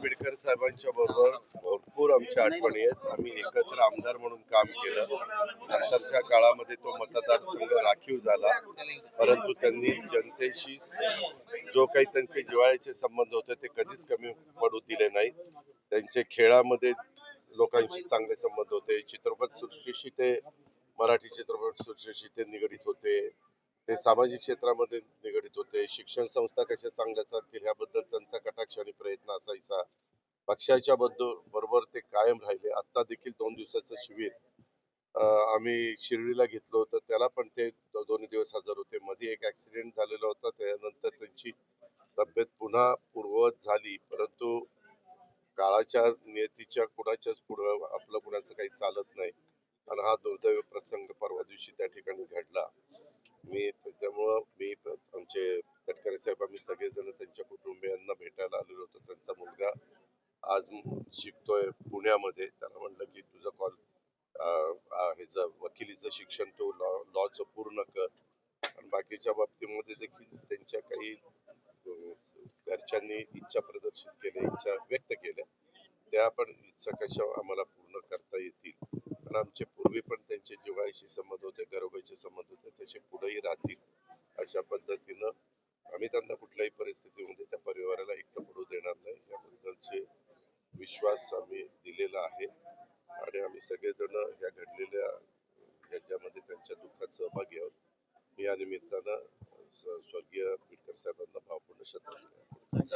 आंबेडकर साहेबांच्या बरोबर भरपूर आमच्या आठवणी आहेत. आम्ही एकत्र आमदार म्हणून काम केलं. नंतरच्या काळामध्ये तो मतदारसंघ राखीव झाला. परंतु त्यांनी जनतेशी जो काही त्यांचे जिव्हाळ्याचे संबंध होते ते कधीच कमी पडू दिले नाही त्यांचे खेळामध्ये लोकांशी चांगले संबंध होते. चित्रपट सृष्टीशी ते मराठी चित्रपट सृष्टीशी ते निगडीत होते. ते सामाजिक क्षेत्रामध्ये निगडीत होते. शिक्षण संस्था कशा चांगल्या चालतील ह्याबद्दल त्यांचा कटाक्ष आणि प्रयत्न असायचा. पक्षाच्या बद्दल बरोबर ते कायम राहिले. आता देखील दोन दिवसाचं शिबिर आम्ही शिर्डीला घेतलं होतं. त्याला पण ते दोन दोन्ही दिवस हजर होते. मध्ये एक ऍक्सिडेंट झालेला होता. त्यानंतर त्यांची तब्येत पुन्हा पूर्ववत झाली. परंतु काळाच्या नियतीच्या कुणाच्याच पुढं आपलं कुणाचं काही चालत नाही. आणि हा दुर्दैव प्रसंग परवा दिवशी त्या ठिकाणी घडला. मी त्याच्यामुळं मी आमचे तटकरे साहेब आम्ही सगळेजण त्यांच्या कुटुंबियांना भेटायला आलेलो होतो. त्यांचा मुलगा आज शिकतोय पुण्यामध्ये. त्याला म्हटलं की तुझं कॉल ह्याचं वकिलीचं शिक्षण तू लॉ लॉचं पूर्ण कर. आणि बाकीच्या बाबतीमध्ये देखील त्यांच्या काही घरच्यांनी इच्छा प्रदर्शित केल्या इच्छा व्यक्त केल्या. त्या पण इच्छा कशा आम्हाला पूर्ण करता येतील? कारण आमचे पूर्वी पण त्यांचे जिव्हाळ्याशी संबंध होते घरोघरचे संबंध होते तसे पुढेही राहतील अशा पद्धतीनं आम्ही त्यांना कुठल्याही परिस्थितीमध्ये त्या परिवाराला एकटं पडू देणार नाही. याबद्दलचे विश्वास आम्ही दिलेला आहे. आणि आम्ही सगळेजण या घडलेल्या ह्याच्यामध्ये त्यांच्या दुःखात सहभागी आहोत. मी या निमित्तानं स्वर्गीय आंबेडकर साहेबांना भावपूर्ण श्रद्धांजली